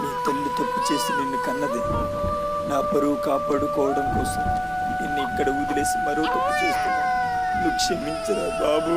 నీ తల్లి తప్పు చేసి నిన్ను కన్నది. నా పరువు కాపాడుకోవడం కోసం నిన్ను ఇక్కడ వదిలేసి మరో తప్పు చేస్తున్నా. నువ్వు క్షమించరా బాబు.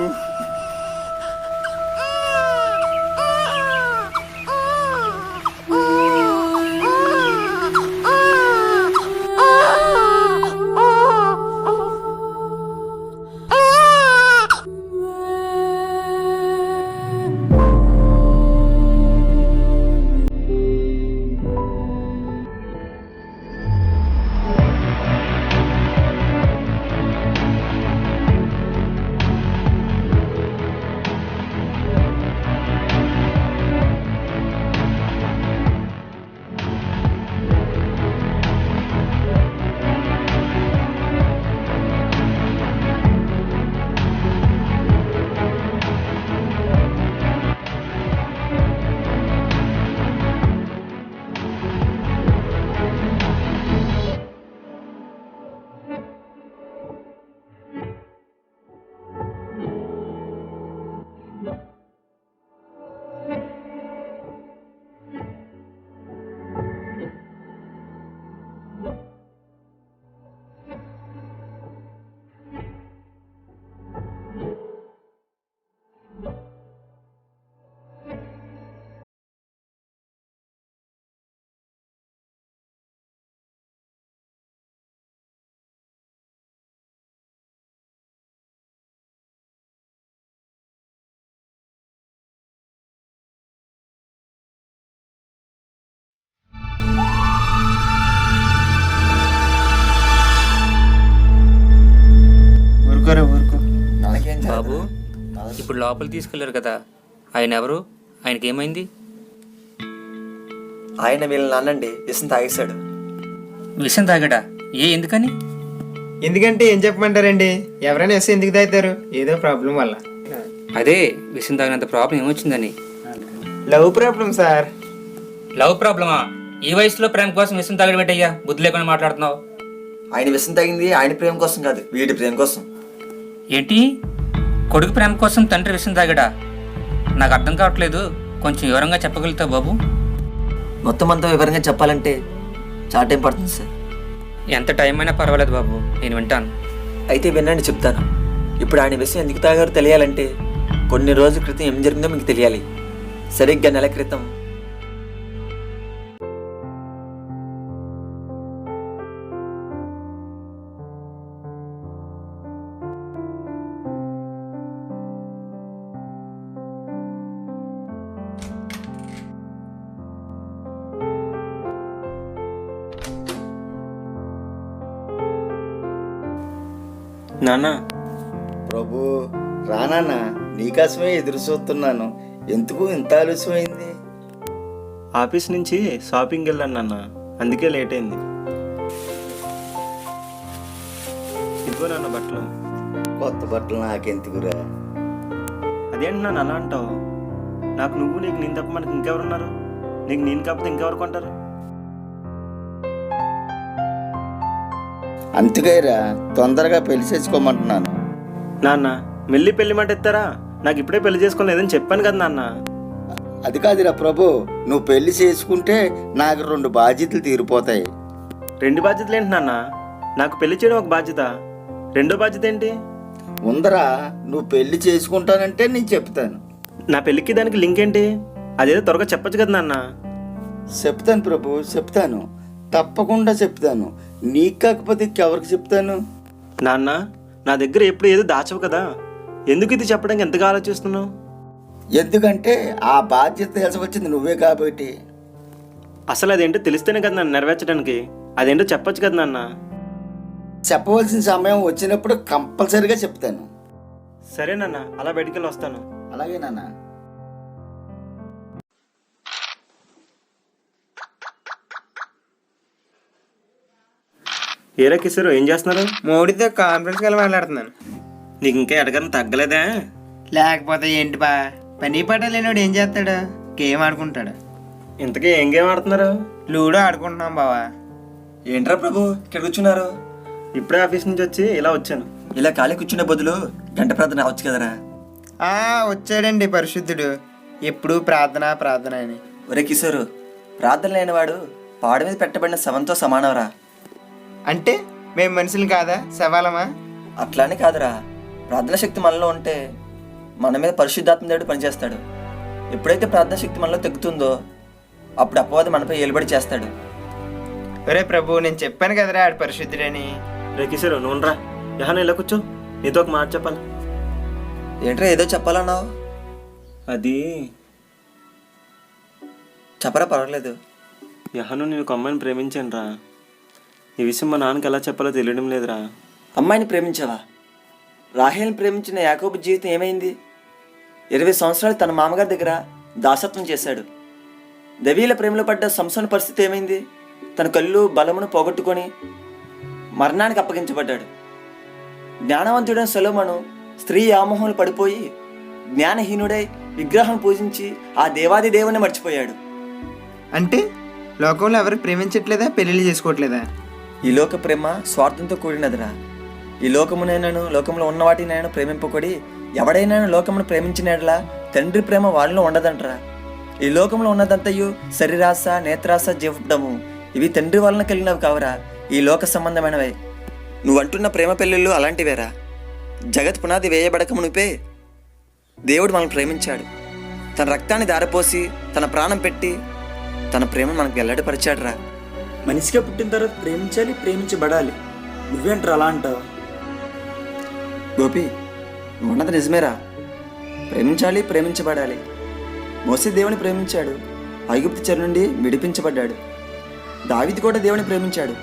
ఇప్పుడు లోపల తీసుకెళ్ళారు కదా. ఆయన ఎవరు? ఆయనకి ఏమైంది? ఆయన వీళ్ళ నాన్నండి విషం తాగేశాడు. విషం తాగడా? ఏ ఎందుకని? ఎందుకంటే ఏం చెప్పమంటారండి? ఎవరైనా వస్తే ఎందుకు తాగుతారు? ఏదో ప్రాబ్లం వల్ల. అదే విషం తాగినంత problem ఏమొచ్చిందని? Love problem sir. Love ప్రాబ్లమా? ఈ వయసులో ప్రేమ కోసం విషం తాగడం ఏంటయ్యా? బుద్ధి లేకుండా మాట్లాడుతున్నావు. ఆయన విషం తాగింది ఆయన ప్రేమ కోసం కాదు వీడి ప్రేమ కోసం. ఏంటి? కొడుకు ప్రేమ కోసం తండ్రి విషం తాగడా? నాకు అర్థం కావట్లేదు. కొంచెం వివరంగా చెప్పగలుగుతావు బాబు? మొత్తం అంతా వివరంగా చెప్పాలంటే చాలా టైం పడుతుంది సార్. ఎంత టైం అయినా పర్వాలేదు బాబు. నేను వింటాను. అయితే వినండి చెప్తాను. ఇప్పుడు ఆయన విషయం ఎందుకు తాగారో తెలియాలంటే కొన్ని రోజుల క్రితం ఏం జరిగిందో మీకు తెలియాలి. సరిగ్గా నెల క్రితం నాన్న ప్రభు రానా నీకోసమే ఎదురు చూస్తున్నాను. ఎందుకు ఇంత ఆలస్యమైంది? ఆఫీస్ నుంచి షాపింగ్ వెళ్ళాను నాన్న. అందుకే లేట్ అయింది. ఇదిగో నాన్న బట్టలు. కొత్త బట్టలు నాకెందుకురా? అదేంటి నాన్న అలా అంటావు? నాకు నువ్వు నీకు నేను తప్ప మనకి ఇంకెవరున్నారు? నీకు నేను కాకపోతే ఇంకెవరు కొంటారు? అందుకేరా తొందరగా పెళ్ళి చేసుకోమంటున్నాను. నాన్న మెల్లి పెళ్ళి మాట ఎత్తారా? నాకు ఇప్పుడే పెళ్ళి చేసుకోలేదని చెప్పాను కదా నాన్న. అది కాదురా ప్రభు నువ్వు పెళ్ళి చేసుకుంటే నాకు రెండు బాధ్యతలు తీరిపోతాయి. రెండు బాధ్యతలు ఏంటి నాన్న? నాకు పెళ్ళి చేయడం ఒక బాధ్యత. రెండో బాధ్యత ఏంటి? ముందరా నువ్వు పెళ్ళి చేసుకుంటానంటే నేను చెప్తాను. నా పెళ్ళికి దానికి లింక్ ఏంటి? అదేదో త్వరగా చెప్పొచ్చు కదా నాన్న. చెప్తాను ప్రభు చెప్తాను. తప్పకుండా చెప్తాను. నీకు కాకపోతే ఎవరికి చెప్తాను? నాన్న నా దగ్గర ఎప్పుడు ఏదో దాచవు కదా. ఎందుకు ఇది చెప్పడానికి ఎంతగా ఆలోచిస్తున్నావు? ఎందుకంటే ఆ బాధ్యత తెలిసవచ్చింది నువ్వే కాబట్టి. అసలు అదేంటో తెలిస్తేనే కదా నన్ను నెరవేర్చడానికి. అదేంటో చెప్పొచ్చు కదా నాన్న. చెప్పవలసిన సమయం వచ్చినప్పుడు కంపల్సరీగా చెప్తాను. సరే నాన్న అలా బయటికి వెళ్ళి వస్తాను. అలాగే నాన్న. ఏరా కిషోర్ ఏం చేస్తున్నారు? మోడీతో కాన్ఫరెన్స్ కాల్ మాట్లాడుతున్నాను. నీకు ఇంకా ఎడగని తగ్గలేదా? లేకపోతే ఏంటి బా? పని పాట లేనివాడు ఏం చేస్తాడు? గేమ్ ఆడుకుంటాడు. ఇంతకీ ఏం గేమ్ ఆడుతున్నారు? లూడో ఆడుకుంటున్నాం బావా. ఏంట్రా ప్రభు ఇక్కడ కూర్చున్నారు? ఇప్పుడే ఆఫీస్ నుంచి వచ్చి ఇలా వచ్చాను. ఇలా ఖాళీ కూర్చునే బదులు గంట ప్రార్థన అవచ్చు కదరా? ఆ వచ్చాడండి పరిశుద్ధుడు. ఎప్పుడు ప్రార్థన ప్రార్థన అని. ఒరే కిషోరు ప్రార్థన లేనివాడు పాడు మీద పెట్టబడిన శవంతో సమానవరా? అంటే మేము మనుషులు కాదా? సవాలమా? అట్లానే కాదురా. ప్రార్థన శక్తి మనలో ఉంటే మన మీద పరిశుద్ధాత్మ దేవుడు పనిచేస్తాడు. ఎప్పుడైతే ప్రార్థన శక్తి మనలో తగ్గుతుందో అప్పుడు అపవాది మనపై ఏలుబడి చేస్తాడు. ఒరే ప్రభు నేను చెప్పాను కదరా ఆడు పరిశుద్ధుడని. రే కిషోర్ నువ్వు రా యహాను ఇలా కూర్చో. నీతో ఒక మాట చెప్పాలి. ఏంట్రా ఏదో చెప్పాలన్నావు? అది చెప్పరా పర్వాలేదు. యహాను నేను ఒక అమ్మాయిని ప్రేమించాను రా ఈ విషయం మా నాన్నకి ఎలా చెప్పాలో తెలియడం లేదురా. అమ్మాయిని ప్రేమించావా? రాహేల్ని ప్రేమించిన యాకోబు జీవితం ఏమైంది? ఇరవై సంవత్సరాలు తన మామగారి దగ్గర దాసత్వం చేశాడు. దవీల ప్రేమలో పడ్డ సంసోన పరిస్థితి ఏమైంది? తన కళ్ళు బలమును పోగొట్టుకొని మరణానికి అప్పగించబడ్డాడు. జ్ఞానవంతుడైన సొలొమోను స్త్రీ వ్యామోహంలో పడిపోయి జ్ఞానహీనుడై విగ్రహం పూజించి ఆ దేవాది దేవుని మర్చిపోయాడు. అంటే లోకంలో ఎవరు ప్రేమించట్లేదా? పెళ్ళిళ్ళు చేసుకోవట్లేదా? ఈ లోక ప్రేమ స్వార్థంతో కూడినదిరా. ఈ లోకమునైనను లోకంలో ఉన్న వాటినైనా ప్రేమింపకొడి ఎవడైనా లోకమును ప్రేమించినట్లా తండ్రి ప్రేమ వాళ్ళలో ఉండదంటరా. ఈ లోకంలో ఉన్నదంతయు శరీరాశ నేత్రాశ జీవడము ఇవి తండ్రి వలన కలిగినవి కావరా. ఈ లోక సంబంధమైనవే. నువ్వంటున్న ప్రేమ పెళ్ళిళ్ళు అలాంటివేరా. జగత్ పునాది వేయబడక మునిపే దేవుడు మనల్ని ప్రేమించాడు. తన రక్తాన్ని దారపోసి తన ప్రాణం పెట్టి తన ప్రేమ మనకు వెల్లడిపరిచాడు రా మనిషిగా పుట్టిన తర్వాత ప్రేమించాలి ప్రేమించబడాలి. నువ్వేంట్రా అలా అంటావు? గోపి ఉన్నది నిజమేరా. ప్రేమించాలి ప్రేమించబడాలి. మోసే దేవుని ప్రేమించాడు. ఐగుప్తి చెర నుండి విడిపించబడ్డాడు. దావిది కూడా దేవుని ప్రేమించాడు.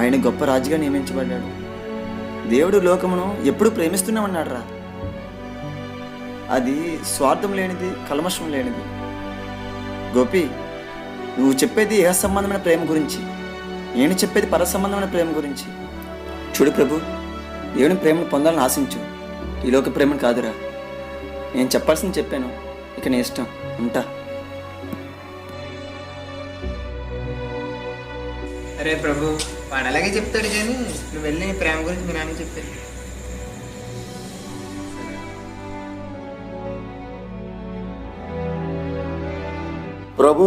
ఆయన గొప్ప రాజుగా నియమించబడ్డాడు. దేవుడు లోకమును ఎప్పుడు ప్రేమిస్తూనే రా అది స్వార్థం లేనిది కల్మషం లేనిది. గోపి నువ్వు చెప్పేది ఏ సంబంధమైన ప్రేమ గురించి? నేను చెప్పేది పర సంబంధమైన ప్రేమ గురించి. చూడు ప్రభు దేవుని ప్రేమను పొందాలని ఆశించు. ఈలోక ప్రేమను కాదురా. నేను చెప్పాల్సింది చెప్పాను. ఇక నీ ఇష్టం. ఉంటా. అరే ప్రభు వాడు అలాగే చెప్తాడు కానీ నువ్వు వెళ్ళి ప్రేమ గురించి మీ నాన్న చెప్పాను ప్రభు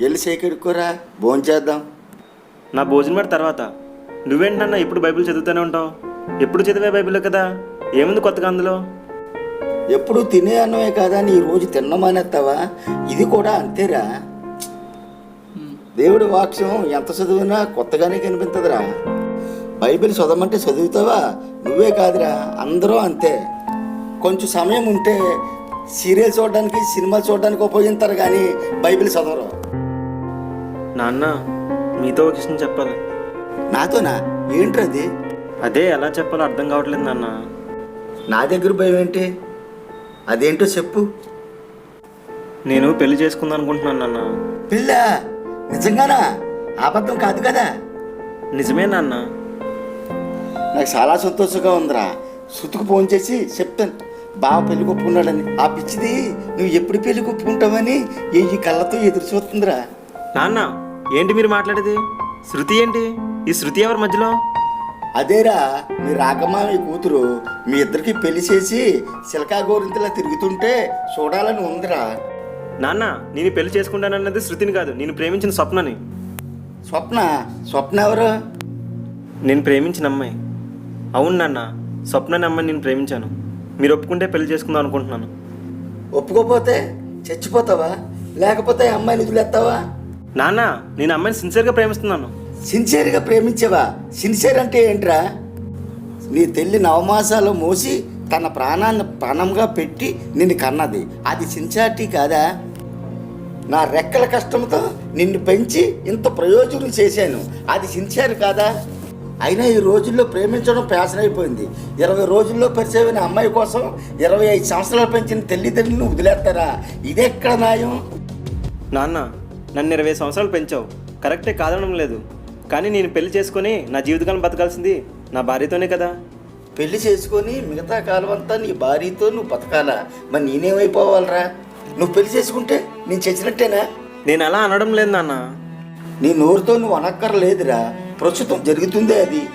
వెళ్ళి సేకెడుకోరా భోంచేద్దాం నా భోజనం పెడిన తర్వాత నువ్వేంటన్నా ఎప్పుడు బైబిల్ చదువుతూనే ఉంటావు? ఎప్పుడు చదివే బైబిల్ కదా? ఏముంది కొత్తగా అందులో? ఎప్పుడు తినే అన్నమే కాదా? నీ రోజు తిన్నమానేస్తావా ఇది కూడా అంతేరా. దేవుడి వాక్యం ఎంత చదివినా కొత్తగానే కనిపిస్తుందిరా బైబిల్ చదవమంటే చదువుతావా? నువ్వే కాదురా. అందరూ అంతే. కొంచెం సమయం ఉంటే సీరియల్ చూడడానికి సినిమాలు చూడడానికి ఉపయోగిస్తారు కానీ బైబిల్ చదవరు. నాన్న మీతో ఒక విషయం చెప్పాలి. నాతోనా? ఏంట్రది అదే ఎలా చెప్పాలో అర్థం కావట్లేదు నాన్న. నా దగ్గర భయం ఏంటి? అదేంటో చెప్పు. నేను పెళ్ళి చేసుకుందాం అనుకుంటున్నాను నాన్న. పిల్ల నిజంగానా? అబద్ధం కాదు కదా. నిజమే నాన్న. నాకు చాలా సంతోషంగా ఉందిరా. సుతుకు ఫోన్ చేసి చెప్తాను. బావ పెళ్ళి ఒప్పుకున్నాడని ఆ పిచ్చిది నువ్వు ఎప్పుడు పెళ్ళి ఒప్పుకుంటావని ఈ ఈ కళ్ళతో ఎదురు చూస్తుందిరా. నాన్న ఏంటి మీరు మాట్లాడేది? శృతి ఏంటి? ఈ శృతి ఎవరి మధ్యలో? అదేరా మీ రాకమ్మ మీ కూతురు మీ ఇద్దరికి పెళ్ళి చేసి సిలకా గోరింతలా తిరుగుతుంటే చూడాలని ఉందిరా. నాన్న నేను పెళ్ళి చేసుకుంటానన్నది శృతిని కాదు నేను ప్రేమించిన స్వప్నని. స్వప్న? స్వప్న ఎవరు? నేను ప్రేమించిన అమ్మాయి. అవును నాన్న స్వప్నని అమ్మాయి నేను ప్రేమించాను. మీరు ఒప్పుకుంటే పెళ్ళి చేసుకుందాం అనుకుంటున్నాను. ఒప్పుకోపోతే చచ్చిపోతావా? లేకపోతే అమ్మాయిని వదిలేస్తావా? నాన్న నేను అమ్మాయిని సిన్సియర్గా ప్రేమిస్తున్నాను. సిన్సియర్గా ప్రేమించావా? సిన్సియర్ అంటే ఏంట్రా? నీ తల్లి నవమాసాలు మోసి తన ప్రాణాన్ని ప్రాణంగా పెట్టి నిన్ను కన్నది. అది సిన్సియారిటీ కాదా? నా రెక్కల కష్టంతో నిన్ను పెంచి ఇంత ప్రయోజనం చేశాను. అది సిన్సియర్ కాదా? అయినా ఈ రోజుల్లో ప్రేమించడం ఫ్యాషన్ అయిపోయింది ఇరవై రోజుల్లో పరిచయమైన అమ్మాయి కోసం ఇరవై ఐదు సంవత్సరాలు పెంచిన తల్లిదండ్రులను వదిలేస్తారా? ఇదెక్కడ న్యాయం? నాన్న నన్ను ఇరవై సంవత్సరాలు పెంచావు. కరెక్టే కాదనడం లేదు. కానీ నేను పెళ్ళి చేసుకొని నా జీవితకాలం బతకాల్సింది నా భార్యతోనే కదా. పెళ్ళి చేసుకొని మిగతా కాలం అంతా నీ భార్యతో నువ్వు బతకాలా? మరి నేనేమైపోవాలరా? నువ్వు పెళ్ళి చేసుకుంటే నేను చచ్చినట్టేనా? నేను అలా అనడం లేదు నాన్న. నీ నోరుతో నువ్వు అనక్కర్లేదురా. ప్రస్తుతం జరుగుతుందే అది.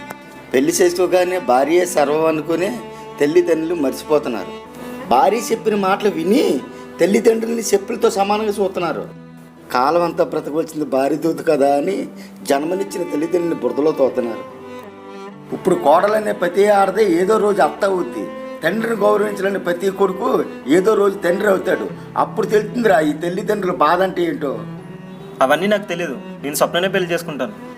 పెళ్ళి చేసుకోగానే భార్య సర్వం అనుకునే తల్లిదండ్రులు మర్చిపోతున్నారు. భార్య చెప్పిన మాటలు విని తల్లిదండ్రుల్ని చెప్పులతో సమానంగా చూస్తున్నారు. కాలం అంతా బ్రతకవలసింది భార్య దూత కదా అని జన్మనిచ్చిన తల్లిదండ్రులని బురదలో తోతున్నారు. ఇప్పుడు కోడలనే ప్రతి ఆడదే ఏదో రోజు అత్త అవుద్ది. తండ్రిని గౌరవించాలని ప్రతి కొడుకు ఏదో రోజు తండ్రి అవుతాడు. అప్పుడు తెలుస్తుందిరా ఈ తల్లిదండ్రుల బాధ అంటే ఏంటో? అవన్నీ నాకు తెలియదు నేను స్వప్ననే పెళ్ళి చేసుకుంటాను.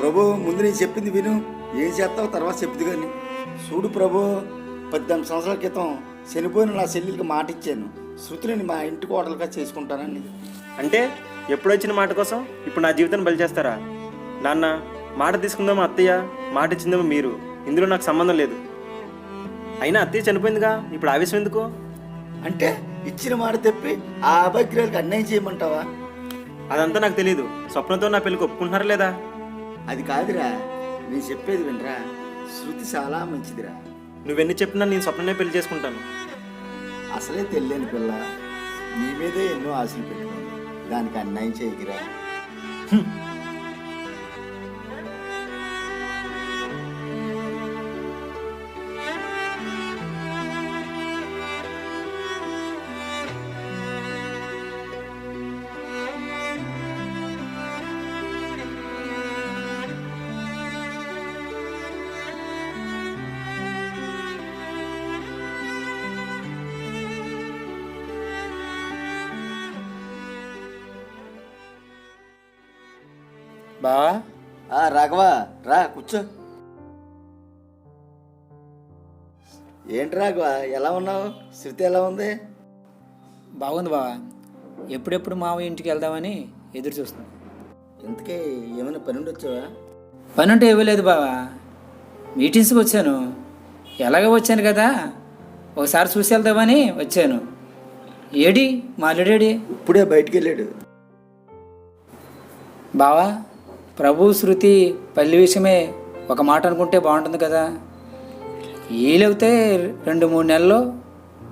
ప్రభు ముందు నేను చెప్పింది విను. ఏం చేస్తావు తర్వాత చెప్పింది కానీ. చూడు ప్రభు పద్దెనిమిది సంవత్సరాల క్రితం చనిపోయిన నా చెల్లెలికి మాట ఇచ్చాను. శృతిని మా ఇంటి కోడలుగా చేసుకుంటానని. అంటే ఎప్పుడు వచ్చిన మాట కోసం? ఇప్పుడు నా జీవితాన్ని బలి చేస్తారా? నాన్న మాట తీసుకుందామా అత్తయ్య? మాట ఇచ్చిందేమో మీరు. ఇందులో నాకు సంబంధం లేదు. అయినా అత్తయ్య చనిపోయిందిగా? ఇప్పుడు ఆవేశం ఎందుకు? అంటే ఇచ్చిన మాట తెప్పి ఆ అభగ్రాలకు అన్యాయం చేయమంటావా? అదంతా నాకు తెలియదు స్వప్నంతో నా పెళ్ళికి ఒప్పుకుంటున్నారా లేదా? అది కాదురా నేను చెప్పేది వినరా? శృతి చాలా మంచిదిరా. నువ్వెన్ని చెప్పినా నేను స్వప్ననే పెళ్ళి చేసుకుంటాను. అసలే తెలియని పిల్ల. నీ మీదే ఎన్నో ఆశలు పెట్టుకోండి దానికి అన్యాయం చేయకిరా. బావా ఆ రాఘవ రా కూర్చో. ఏంటి రాఘవ ఎలా ఉన్నావు? శృతి ఎలా ఉంది? బాగుంది బావా. ఎప్పుడెప్పుడు మావ ఇంటికి వెళ్దామని ఎదురు చూస్తున్నాం. ఇంతకీ ఏమైనా పని ఉండి వచ్చావా పని ఉంటే ఇవ్వలేదు బావా. మీటింగ్స్కి వచ్చాను. ఎలాగ వచ్చాను కదా. ఒకసారి చూసి వెళ్దామని వచ్చాను. ఏడి మా అల్లుడేడి ఇప్పుడే బయటికి వెళ్ళాడు. బావా ప్రభు శృతి పల్లి విషయమే ఒక మాట అనుకుంటే బాగుంటుంది కదా? వీలవుతే రెండు మూడు నెలల్లో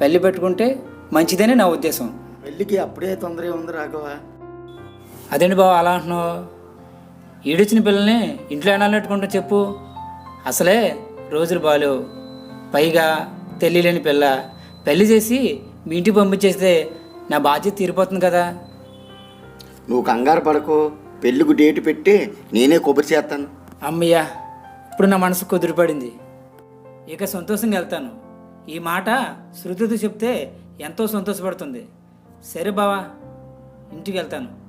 పెళ్ళి పెట్టుకుంటే మంచిదని నా ఉద్దేశం. పెళ్ళికి అప్పుడే తొందర ఉంది రాఘవ. అదేంటి బావ అలా అంటున్నావు? ఈడొచ్చిన పిల్లల్ని ఇంట్లో ఎనాలెట్టుకుంటా చెప్పు. అసలే రోజులు బాలేవు. పైగా తెలియలేని పిల్ల. పెళ్ళి చేసి మీ ఇంటికి పంపించేస్తే నా బాధ్యత తీరిపోతుంది కదా? నువ్వు కంగారు పడకు. పెళ్ళికి డేట్ పెట్టి నేనే కొబ్బరి చేస్తాను. అమ్మయ్యా ఇప్పుడు నా మనసు కుదిరిపడింది. ఇక సంతోషంగా వెళ్తాను. ఈ మాట శృతితో చెప్తే ఎంతో సంతోషపడుతుంది. సరే బావా ఇంటికి వెళ్తాను.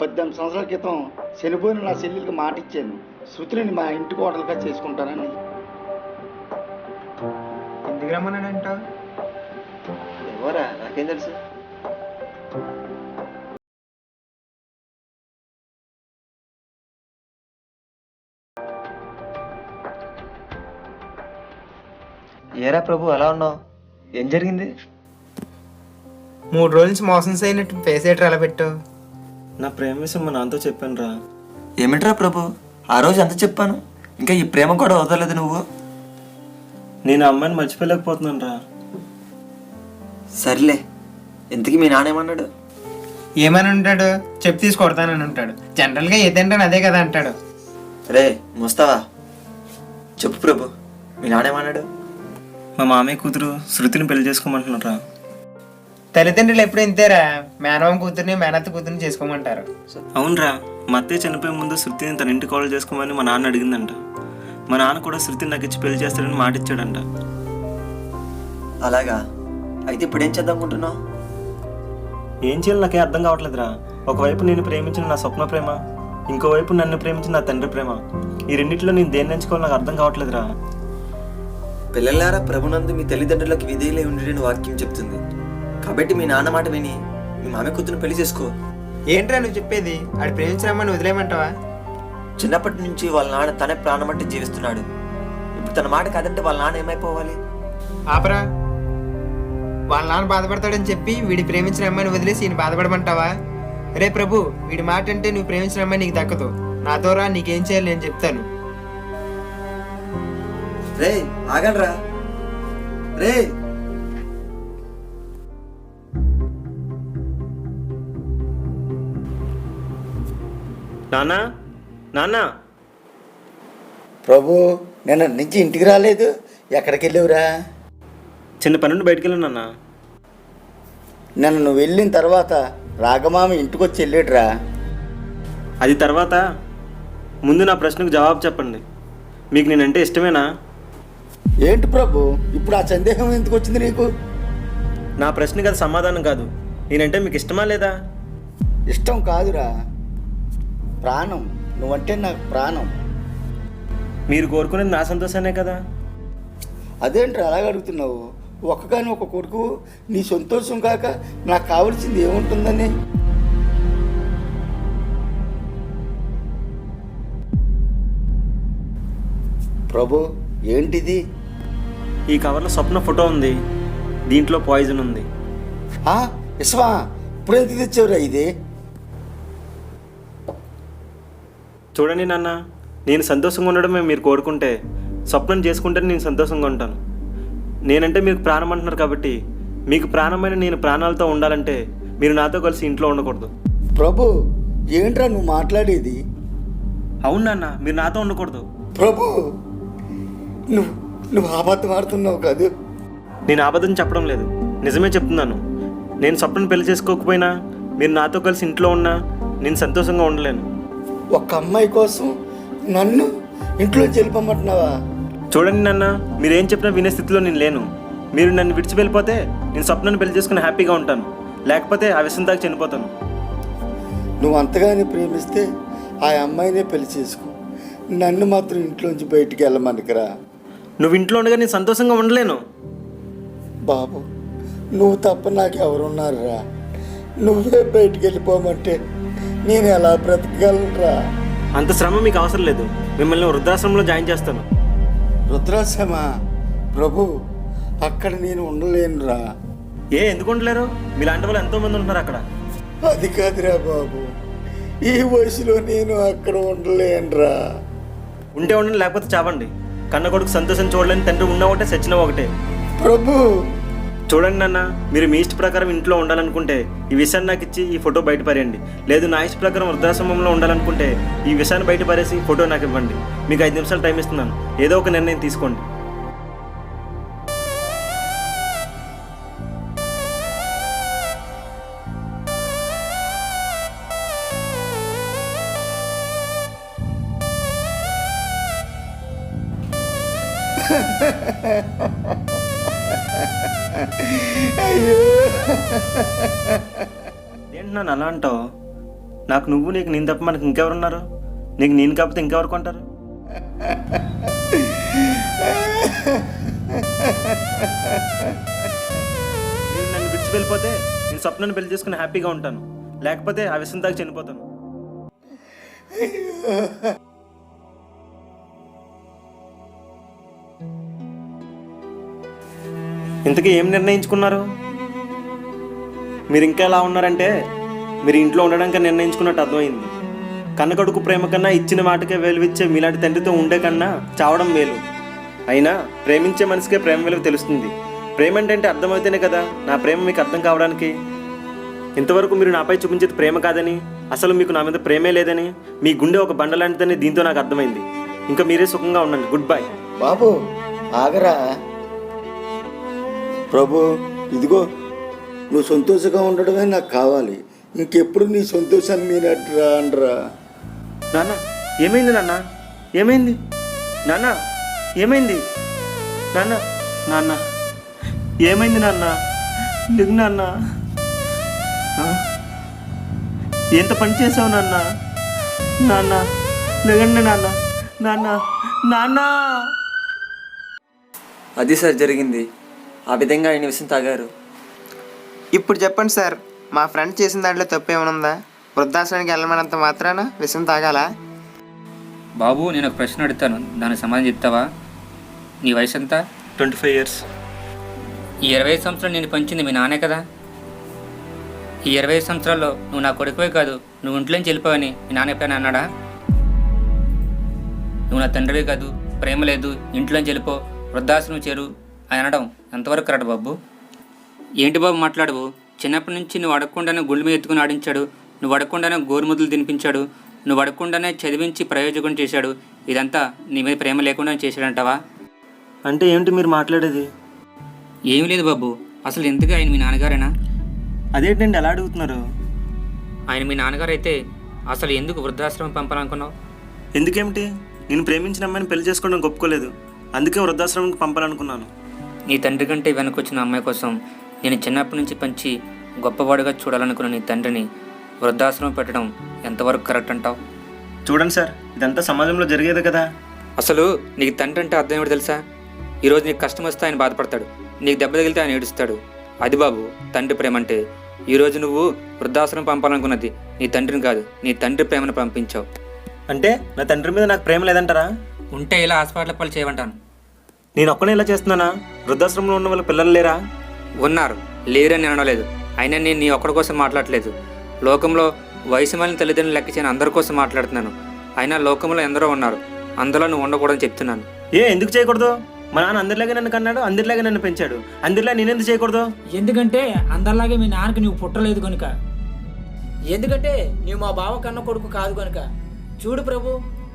పద్దెనిమిది సంవత్సరాల క్రితం చనిపోయిన నా చెల్లెలికి మాట ఇచ్చాను శృతిని మా ఇంటి కోడలుగా చేసుకుంటానని. ఎందుకు రమ్మన్నాడంటావు ఎవరా? నాకేం తెలుసు? ఏరా ప్రభు ఎలా ఉన్నావు? ఏం జరిగింది? మూడు రోజుల నుంచి మోసం చేయనట్టు ఫేస్ అలా పెట్టావు? నా ప్రేమ విషయం మా నాన్నతో చెప్పాను రా ఏమిట్రా ప్రభు? ఆ రోజు ఎంత చెప్పాను. ఇంకా ఈ ప్రేమ కూడా వదలలేదు నువ్వు. నేను ఆ అమ్మాయిని మర్చిపోలేకపోతున్నాను రా. సర్లే. ఇంతకీ మీ నాన్నేమన్నాడు ఏమని ఉంటాడు చెప్పు తీసి కొడతానని ఉంటాడు జనరల్గా ఏదంటే అదే కదా అంటాడు. రే ముస్తావా? చెప్పు ప్రభు. మీ నాన్నేమన్నాడు మా మామయ్య కూతురు శృతిని పెళ్ళి చేసుకోమంటున్నారా తల్లిదండ్రులు ఎప్పుడు ఇంతేరా? మేనవం కూతుర్ని మేనత్త కూతుర్ని చేసుకోమంటారు. అవునరా మా అత్తయ్య చనిపోయే ముందు శృతిని తన ఇంటి కాల్ చేసుకోమని మా నాన్న అడిగిందంట. మా నాన్న కూడా శృతిని నాకు ఇచ్చి పెళ్ళి చేస్తాడని మాట ఇచ్చాడంట. అలాగా? అయితే ఇప్పుడు ఏం చేద్దాం అనుకుంటున్నావు? ఏం చేయాలి నాకేం అర్థం కావట్లేదురా. ఒకవైపు నేను ప్రేమించిన నా స్వప్న ప్రేమ ఇంకోవైపు నన్ను ప్రేమించిన నా తండ్రి ప్రేమ. ఈ రెండిట్లో నేను దేన్ని ఎంచుకోవాలి నాకు అర్థం కావట్లేదురా. పిల్లలారా ప్రభునందు మీ తల్లిదండ్రులకు విధేయులై ఉండేని వాక్యం చెప్తుంది. కాబట్టి మీ నాన్న మాట విని మీ మామ కూతురు పెళ్ళి చేసుకో. ఏంట్రా నువ్వు చెప్పేది? ఆడు ప్రేమించరమ్మని వదిలేయమంటావా? చిన్నప్పటి నుంచి వాళ్ళ నాన్న తనే ప్రాణం అంటే జీవిస్తున్నాడు. ఇప్పుడు తన మాట కాదంటే వాళ్ళ నాన్న ఏమైపోవాలి? ఆపరా. వాళ్ళ నాన్న బాధపడతాడని చెప్పి వీడి ప్రేమించిన అమ్మాయిని వదిలేసి ఈయన బాధపడమంటావా? రే ప్రభు వీడి మాట అంటే నువ్వు ప్రేమించిన అమ్మాయి నీకు దక్కదు. నాతో రా నీకేం చేయాలి నేను చెప్తాను. రే ఆగండ్రా రే. నాన్న? నాన్న. ప్రభు నిన్న నుంచి ఇంటికి రాలేదు. ఎక్కడికి వెళ్ళావురా? చిన్న పని నుండి బయటికి వెళ్ళాను నాన్న. నిన్న నువ్వు వెళ్ళిన తర్వాత రాగమామ ఇంటికి వచ్చి వెళ్ళాడురా. అది తర్వాత? ముందు నా ప్రశ్నకు జవాబు చెప్పండి. మీకు నేనంటే ఇష్టమేనా? ఏంటి ప్రభు ఇప్పుడు ఆ సందేహం ఎందుకు వచ్చింది నీకు? నా ప్రశ్నకి అది సమాధానం కాదు. నేనంటే మీకు ఇష్టమా లేదా? ఇష్టం కాదురా. ప్రాణం. నువ్వంటే నాకు ప్రాణం. మీరు కోరుకునేది నా సంతోషానే కదా? అదేంటి అలాగ అడుగుతున్నావు? ఒక్కగాని ఒక కొడుకు నీ సంతోషం కాక నాకు కావలసింది ఏముంటుందని? ప్రభు ఏంటిది? ఈ కవర్లో స్వప్న ఫోటో ఉంది. దీంట్లో పాయిజన్ ఉంది. ఆ, ఇస్మా ఇప్పుడు ఎందుకు తెచ్చావురా ఇది? చూడండి నాన్న నేను సంతోషంగా ఉండడమే మీరు కోరుకుంటే స్వప్నం చేసుకుంటే నేను సంతోషంగా ఉంటాను. నేనంటే మీకు ప్రాణం అంటున్నారు కాబట్టి మీకు ప్రాణమైన నేను ప్రాణాలతో ఉండాలంటే మీరు నాతో కలిసి ఇంట్లో ఉండకూడదు. ప్రభు ఏంట్రా నువ్వు మాట్లాడేది? అవును నాన్న మీరు నాతో ఉండకూడదు. ప్రభు నువ్వు నువ్వు అబద్ధం ఆడుతున్నావు కాదు. నేను అబద్ధం చెప్పడం లేదు. నిజమే చెప్తున్నాను. నేను స్వప్నం పెళ్ళి చేసుకోకపోయినా మీరు నాతో కలిసి ఇంట్లో ఉన్నా నేను సంతోషంగా ఉండలేను. ఒక్క అమ్మాయి కోసం నన్ను ఇంట్లోంచి వెళ్ళిపోమంటున్నావా? చూడండి నాన్న మీరు ఏం చెప్పినా వినే స్థితిలో నేను లేను. మీరు నన్ను విడిచి వెళ్ళిపోతే నేను స్వప్నాన్ని పెళ్ళి చేసుకుని హ్యాపీగా ఉంటాను. లేకపోతే ఆ విషయం దాకా చనిపోతాను. నువ్వు అంతగానే ప్రేమిస్తే ఆ అమ్మాయినే పెళ్ళి చేసుకో. నన్ను మాత్రం ఇంట్లోంచి బయటికి వెళ్ళమనుకురా. నువ్వు ఇంట్లో ఉండగా నేను సంతోషంగా ఉండలేను. బాబు నువ్వు తప్ప నాకు ఎవరున్నారురా నువ్వే బయటికి వెళ్ళిపోమంటే నేను ఎలా బ్రతకగలనురా. అంత శ్రమ మీకు అవసరం లేదు. మిమ్మల్ని వృద్ధాశ్రమంలో జాయిన్ చేస్తాను. రుద్రాశ్రమ ప్రభు అక్కడ నేను ఉండలేనురా. ఏ ఎందుకు ఉండలేరు? మీలాంటి వాళ్ళు ఎంతోమంది ఉంటున్నారు అక్కడ. అది కాదురా బాబు. ఈ వయసులో నేను అక్కడ ఉండలేనురా. ఉంటే ఉండండి లేకపోతే చావండి. కన్న కొడుకు సంతోషం చూడలేని తండ్రి ఉన్న ఒకటే సచిన ఒకటే. ప్రభు చూడండి నాన్న మీరు మీ ఇష్ట ప్రకారం ఇంట్లో ఉండాలనుకుంటే ఈ విషయాన్ని నాకు ఇచ్చి ఈ ఫోటో బయటపరేయండి లేదు నా ఇష్ట ప్రకారం వృద్ధాశ్రమంలో ఉండాలనుకుంటే ఈ విషయాన్ని బయటపరేసి ఫోటో నాకు ఇవ్వండి. మీకు ఐదు నిమిషాలు టైం ఇస్తున్నాను. ఏదో ఒక నిర్ణయం తీసుకోండి. నన్ను అలా అంటావు? నాకు నువ్వు నీకు నేను తప్ప మనకి ఇంకెవరున్నారు? నీకు నేను కాకపోతే ఇంకెవరు కొంటారు? నేను నన్ను విడిచి వెళ్ళిపోతే నేను స్వప్నాన్ని పెళ్ళి చేసుకుని హ్యాపీగా ఉంటాను. లేకపోతే ఆ విషయం దాకా చనిపోతాను. ఇంతకీ ఏం నిర్ణయించుకున్నారు? మీరు ఇంకా ఎలా ఉన్నారంటే మీరు ఇంట్లో ఉండడానికి నిర్ణయించుకున్నట్టు అర్థమైంది. కన్నకడుకు ప్రేమ కన్నా ఇచ్చిన మాటకే విలువిచ్చే మీలాంటి తండ్రితో ఉండే కన్నా చావడం మేలు. అయినా ప్రేమించే మనిషికే ప్రేమ విలువ తెలుస్తుంది. ప్రేమ అంటే అర్థమవుతేనే అర్థమైతేనే కదా నా ప్రేమ మీకు అర్థం కావడానికి. ఇంతవరకు మీరు నాపై చూపించేది ప్రేమ కాదని అసలు మీకు నా మీద ప్రేమే లేదని మీ గుండె ఒక బండ లాంటిదని దీంతో నాకు అర్థమైంది. ఇంకా మీరే సుఖంగా ఉండండి. గుడ్ బై బాబు ఆగరా. ప్రభు ఇదిగో నువ్వు సంతోషంగా ఉండడమే నాకు కావాలి. ఇంకెప్పుడు నీ సంతోషాన్ని నేను అడ్రా అనరా నాన్న ఏమైంది నాన్న? ఏమైంది? నాన్న ఏమైంది? నాన్న నాన్న ఏమైంది నాన్న? లిగు నాన్న? ఎంత పని చేసావు నాన్న? నాన్న లేగండి నాన్న. నాన్న నాన్న. అది సార్ జరిగింది. ఆ విధంగా ఆయన విషయం తాగారు. ఇప్పుడు చెప్పండి సార్. మా ఫ్రెండ్ చేసిన దాంట్లో తప్పు ఏమైనా ఉందా? వృద్ధాశ్రమానికి వెళ్ళమన్నంత మాత్రాన విషయం తాగాలా? బాబు నేను ఒక ప్రశ్న అడుగుతాను. దానికి సమాధానం చెప్తావా? నీ వయసు ఎంత ట్వంటీ ఫైవ్ ఇయర్స్ ఈ ఇరవై సంవత్సరాలు నేను పెంచింది మీ నాన్నే కదా? ఈ ఇరవై సంవత్సరాల్లో నువ్వు నా కొడుకువే కాదు నువ్వు ఇంట్లోంచి వెళ్ళిపోవని మీ నాన్న ఎప్పుడైనా అన్నాడా? నువ్వు నా తండ్రివే కాదు ప్రేమ లేదు ఇంట్లోంచి వెళ్ళిపో వృద్ధాశ్రమం చేరు అని అనడం ఎంతవరకు కరెక్ట్ బాబు? ఏంటి బాబు మాట్లాడవు? చిన్నప్పటి నుంచి నువ్వు అడగకుండానే గుండె మీద ఎత్తుకుని ఆడించాడు. నువ్వు అడగకుండానే గోరుముద్దలు తినిపించాడు. నువ్వు అడగకుండానే చదివించి ప్రయోజకం చేశాడు. ఇదంతా నీ మీద ప్రేమ లేకుండా చేశాడంటావా? అంటే ఏమిటి మీరు మాట్లాడేది? ఏమీ లేదు బాబు. అసలు ఎందుకు ఆయన మీ నాన్నగారేనా? అదేంటండి ఎలా అడుగుతున్నారు? ఆయన మీ నాన్నగారు అయితే అసలు ఎందుకు వృద్ధాశ్రమం పంపాలనుకున్నావు? ఎందుకేమిటి? నేను ప్రేమించిన అమ్మాయిని పెళ్ళి చేసుకోవడం ఒప్పుకోలేదు. అందుకే వృద్ధాశ్రమంకి పంపాలనుకున్నాను. నీ తండ్రి కంటే వెనకొచ్చిన అమ్మాయి కోసం నేను చిన్నప్పటి నుంచి పంచి గొప్పవాడుగా చూడాలనుకున్న నీ తండ్రిని వృద్ధాశ్రమం పెట్టడం ఎంతవరకు కరెక్ట్ అంటావు? చూడండి సార్ ఇదంతా సమాజంలో జరిగేదే కదా. అసలు నీకు తండ్రి అంటే అర్థం ఏమిటి తెలుసా? ఈరోజు నీకు కష్టం వస్తే ఆయన బాధపడతాడు నీకు దెబ్బ తగిలితే ఆయన ఏడుస్తాడు. అది బాబు తండ్రి ప్రేమ అంటే. ఈరోజు నువ్వు వృద్ధాశ్రమం పంపాలనుకున్నది నీ తండ్రిని కాదు నీ తండ్రి ప్రేమను పంపించావు. అంటే నా తండ్రి మీద నాకు ప్రేమ లేదంటారా? ఉంటే ఇలా హాస్పిటల్ పాలు చేయమంటాను. నేను ఒక్కనే ఇలా చేస్తున్నానా? వృద్ధాశ్రమంలో ఉన్న వాళ్ళ పిల్లలు లేరా? ఉన్నారు. లేరని అనలేదు అయినా నేను నీ ఒక్కడి కోసం మాట్లాడలేదు. లోకంలో వయసు మళ్ళీ తల్లిదండ్రులు లెక్క చేయని అందరి కోసం మాట్లాడుతున్నాను. అయినా లోకంలో ఎందరో ఉన్నారు. అందులో నువ్వు ఉండకూడదని చెప్తున్నాను. ఏ ఎందుకు చేయకూడదు? మా నాన్న అందరిలాగే నన్ను కన్నాడు అందరిలాగే నన్ను పెంచాడు. అందరిలా నేనెందుకు చేయకూడదు? ఎందుకంటే అందరిలాగే మీ నాన్నకి నువ్వు పుట్టలేదు కనుక ఎందుకంటే నువ్వు మా బావ కన్న కొడుకు కాదు కనుక చూడు ప్రభు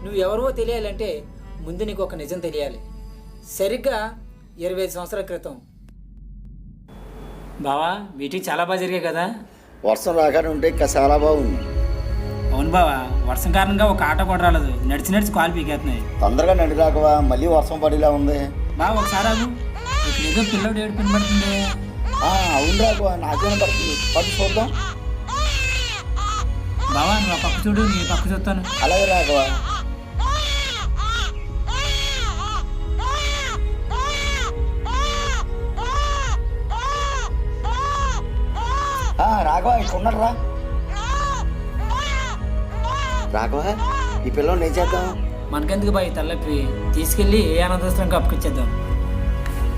నువ్వు ఎవరో తెలియాలంటే ముందు నీకు ఒక నిజం తెలియాలి. సరిగ్గా ఇరవై ఐదు సంవత్సరాల క్రితం బావా మీటింగ్ చాలా బాగా జరిగాయి కదా? వర్షం రాగానే ఉంటే ఇంకా చాలా బాగుంది. అవును బావా వర్షం కారణంగా ఒక ఆటో కూడా రాలేదు. నడిచి నడిచి కాలు పీకేస్తున్నాయి తొందరగా నడి రాకవా మళ్ళీ వర్షం పడేలా ఉంది. బావ ఒకసారి ఆగు. ఇక్కడ ఏదో పిల్లడు ఏడు పడుతుంది అవును రాకవా నాకేమైనా పడుతుంది పట్టు చూద్దాం. బావా నువ్వు పక్క చూడు నీ పక్క చూస్తాను. అలాగే రాకవా రాఘవ ఇక్కడ ఉన్నాడు రా రాఘవ ఈ పిల్లని ఏం చేద్దాం? మనకెందుకు బాయ్ తలపి తీసుకెళ్ళి ఏ అనాథాశ్రమంకి అప్పకిచ్చేద్దాం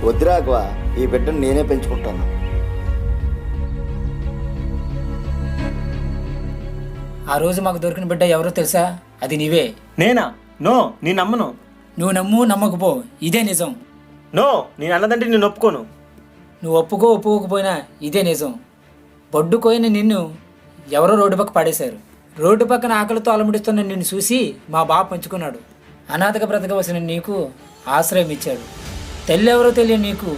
వద్దు రాఘవ ఈ బిడ్డను నేనే పెంచుకుంటాను. ఆ రోజు మాకు దొరికిన బిడ్డ ఎవరో తెలుసా? అది నీవే. నేనా? నో నేను నమ్మను. నువ్వు నమ్ము నమ్మకపో. ఇదే నిజం. నో నేను అన్నదంటే నేను ఒప్పుకోను. నువ్వు ఒప్పుకో ఒప్పుకోకపోయినా ఇదే నిజం. బొడ్డుకోయిన నిన్ను ఎవరో రోడ్డు పక్క పడేశారు. రోడ్డు పక్కన ఆకలితో అలముడిస్తున్న నిన్ను చూసి మా బాబు పంచుకున్నాడు. అనాథగా బ్రతకవలసిన నీకు ఆశ్రయం ఇచ్చాడు. తల్లి ఎవరో తెలియని నీకు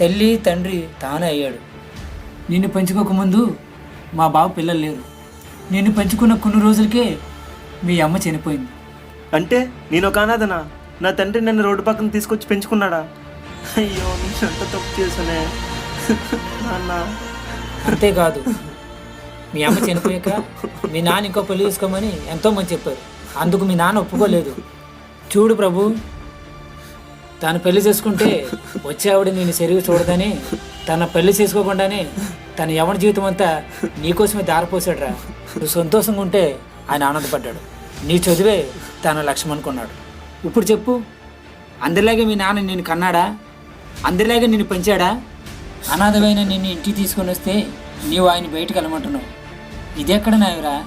తల్లి తండ్రి తానే అయ్యాడు. నిన్ను పంచుకోకముందు మా బాబు పిల్లలు లేరు. నిన్ను పెంచుకున్న కొన్ని రోజులకే మీ అమ్మ చనిపోయింది. అంటే నేను ఒక అనాథనా? నా తండ్రి నన్ను రోడ్డు పక్కన తీసుకొచ్చి పెంచుకున్నాడా? అయ్యో నేను ఎంత తప్పు చేశానే. నాన్న. అంతేకాదు. మీ అమ్మ చనిపోయాక మీ నాన్న ఇంకో పెళ్ళి చేసుకోమని ఎంతో మంది చెప్పారు. అందుకు మీ నాన్న ఒప్పుకోలేదు. చూడు ప్రభు తను పెళ్ళి చేసుకుంటే వచ్చే ఆవిడ నేను సరిగా చూడదని తన పెళ్ళి చేసుకోకుండానే తన ఎవరి జీవితం అంతా నీకోసమే దారిపోసాడురా. నువ్వు సంతోషంగా ఉంటే ఆయన ఆనందపడ్డాడు. నీ చదివే తన లక్ష్యం అనుకున్నాడు. ఇప్పుడు చెప్పు అందరిలాగే మీ నాన్న నేను కన్నాడా? అందరిలాగే నిన్ను పెంచాడా? అనాథమైన నిన్ను ఇంటికి తీసుకొని వస్తే నీవు ఆయన బయటకు వెళ్ళమంటున్నావు. ఇదెక్కడ నాయరా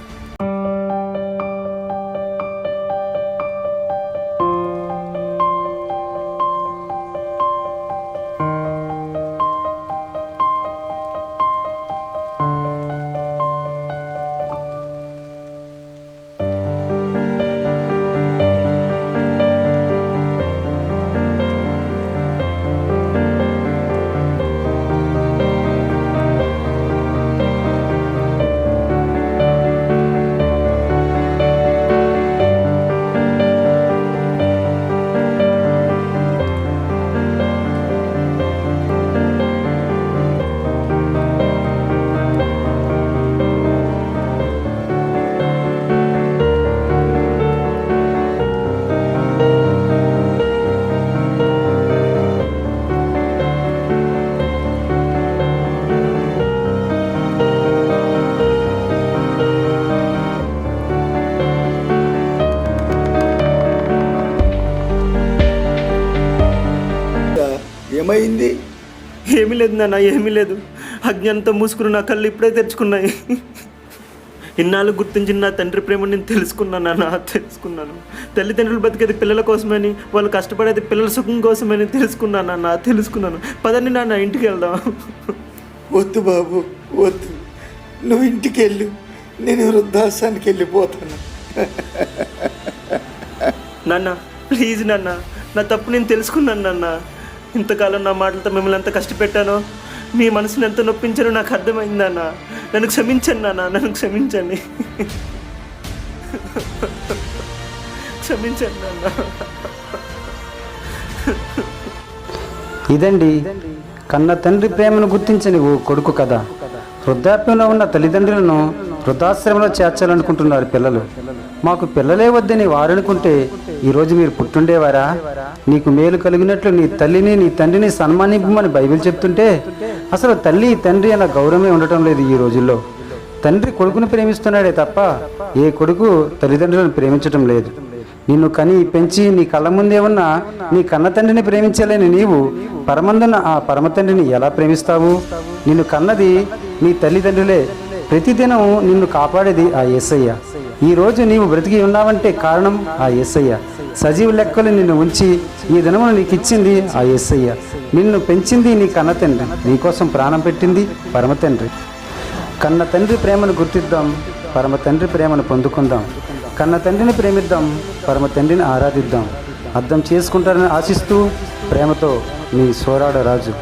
లేదు నాన్న ఏమీ లేదు. అజ్ఞానంతో మూసుకుని నా కళ్ళు ఇప్పుడే తెరుచుకున్నాయి. ఇన్నాళ్ళు గుర్తించిన నా తండ్రి ప్రేమ నేను తెలుసుకున్నాను నాన్న తెలుసుకున్నాను. తల్లిదండ్రులు బతికేది పిల్లల కోసమని వాళ్ళు కష్టపడేది పిల్లల సుఖం కోసమని తెలుసుకున్నాను నాన్న తెలుసుకున్నాను. పదండి నాన్న ఇంటికి వెళ్దాం. వద్దు బాబు వద్దు. నువ్వు ఇంటికి వెళ్ళు. నేను వృద్ధాశ్రానికి వెళ్ళిపోతాను. నాన్న ప్లీజ్ నాన్న. నా తప్పు నేను తెలుసుకున్నాను నాన్న. ఇంతకాలం నా మాటలతో మిమ్మల్ని ఎంత కష్టపెట్టానో? మీ మనసుని ఎంత నొప్పించానో నాకు అర్థమైందన్నా నన్ను క్షమించండి నాన్న. నన్ను క్షమించండి. క్షమించండి నాన్న. ఇదండి. కన్న తండ్రి ప్రేమను గుర్తించని ఓ కొడుకు కథ. వృద్ధాప్యంలో ఉన్న తల్లిదండ్రులను వృద్ధాశ్రమంలో చేర్చాలనుకుంటున్నారు పిల్లలు. మాకు పిల్లలే వద్దని వారనుకుంటే ఈరోజు మీరు పుట్టుండేవారా? నీకు మేలు కలిగినట్లు నీ తల్లిని నీ తండ్రిని సన్మానింపమని బైబిల్ చెప్తుంటే అసలు తల్లి తండ్రి అన్న గౌరవమే ఉండటం లేదు ఈ రోజుల్లో. తండ్రి కొడుకును ప్రేమిస్తున్నాడే తప్ప ఏ కొడుకు తల్లిదండ్రులను ప్రేమించటం లేదు. నిన్ను కని పెంచి నీ కళ్ళ ముందే ఉన్న నీ కన్న తండ్రిని ప్రేమించలేని నీవు పరమందున ఆ పరమ తండ్రిని ఎలా ప్రేమిస్తావు? నిన్ను కన్నది నీ తల్లిదండ్రులే ప్రతిదినం నిన్ను కాపాడేది ఆ యేసయ్య ఈ రోజు నీవు బ్రతికి ఉన్నావంటే కారణం ఆ యేసయ్య సజీవ లెక్కలు నిన్ను ఉంచి ఈ దినమును నీకు ఇచ్చింది ఆ యేసయ్య నిన్ను పెంచింది నీ కన్న తండ్రి. నీకోసం ప్రాణం పెట్టింది పరమ తండ్రి. కన్న తండ్రి ప్రేమను గుర్తిద్దాం పరమ తండ్రి ప్రేమను పొందుకుందాం. కన్న తండ్రిని ప్రేమిద్దాం పరమ తండ్రిని ఆరాధిద్దాం. అర్థం చేసుకుంటారని ఆశిస్తూ ప్రేమతో నీ సోరాడ రాజు.